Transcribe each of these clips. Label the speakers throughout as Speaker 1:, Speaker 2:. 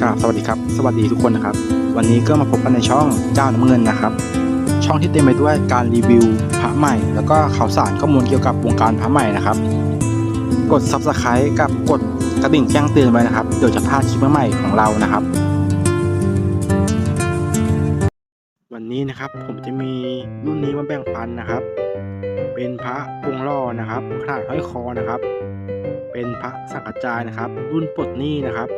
Speaker 1: กราบสวัสดีครับ สวัสดีทุกคนนะครับ วันนี้ก็มาพบกันในช่องเจ้าน้ำเงินนะครับ ช่องที่เต็มไปด้วยการรีวิวพระใหม่ แล้วก็ข่าวสารข้อมูลเกี่ยวกับวงการพระใหม่นะครับ กด subscribe กับกดกระดิ่งแจ้งเตือนไว้นะครับ เดี๋ยวจะพลาดคลิปใหม่ของเรานะครับ วันนี้นะครับผมจะมีรุ่นนี้มาแบ่งปันนะครับ เป็นพระองค์ล่อนะครับขนาดห้อยคอนะครับ เป็นพระสังกัจจายนะครับ รุ่นปลดหนี้นะครับ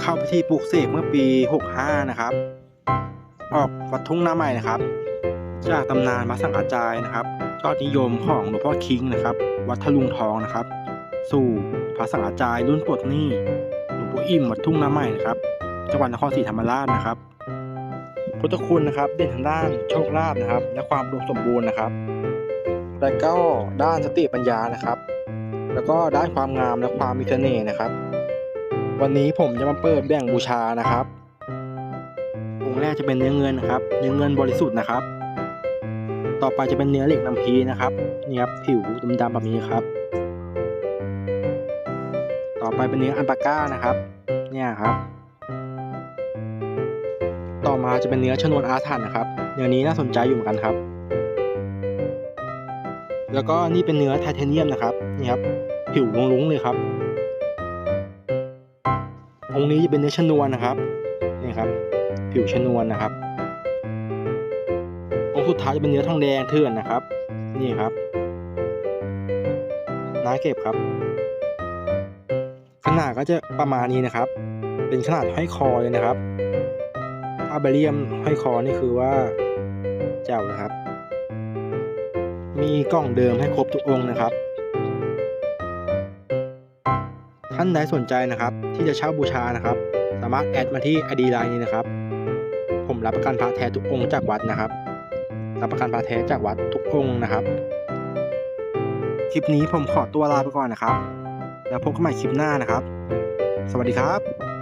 Speaker 1: เข้าพิธีปลูกเสกเมื่อปี 65 นะครับ ออกวัดทุ่งหน้าใหม่นะครับ จากตำนานพระสังกัจจายนะครับยอดนิยมของหลวงพ่อคิงนะครับ วัดทะลุงทองนะครับ สู่พระสังกัจจายรุ่นปลดหนี้หลวงปู่อิ่มวัดทุ่งหน้าใหม่นะครับจังหวัดนครศรีธรรมราชนะครับพุทธคุณนะครับ เด่นทางด้านโชคลาภนะครับ และความอุดมสมบูรณ์นะครับ และก็ด้านสติปัญญานะครับ แล้วก็ด้านความงามและความมีเสน่ห์นะครับ วันนี้ผมจะมาเปิดแบ่งบูชานะครับ องค์แรกจะเป็นเนื้อเงินนะครับ เนื้อเงินบริสุทธิ์นะครับ ต่อไปจะเป็นเนื้อเหล็กน้ำพีนะครับ นี่ครับผิวดำๆแบบนี้ครับ ต่อไปเป็นเนื้ออันปาก้านะครับ เนี่ยครับ ต่อมาจะเป็นเนื้อชนวนอาถรรพ์นะครับ เนื้อนี้น่าสนใจอยู่เหมือนกันครับ แล้วก็นี่เป็นเนื้อไทเทเนียมนะครับ นี่ครับ ผิวลุงๆเลยครับ องค์นี้จะเป็นเนื้อชนวนนะครับนี่ครับ ผิวชนวนนะครับ องค์สุดท้ายจะเป็นเนื้อทองแดงเถื่อนนะครับ นี่ครับน้าเก็บครับ ขนาดก็จะประมาณนี้นะครับ เป็นขนาดห้อยคอเลยนะครับถ้าเบเรียมห้อยคอนี่คือว่าแจ๋วนะครับ มีกล่องเดิมให้ครบทุกองค์นะครับ ท่านใดสนใจนะครับ ที่จะเช่าบูชานะครับ สามารถแอดมาที่ ID ไลน์นี้นะครับ ผมรับประกันพระแท้ทุกองค์จากวัดนะครับ รับประกันพระแท้จากวัดทุกองค์นะครับ คลิปนี้ผมขอตัวลาไปก่อนนะครับ แล้วพบกันใหม่คลิปหน้านะครับ สวัสดีครับ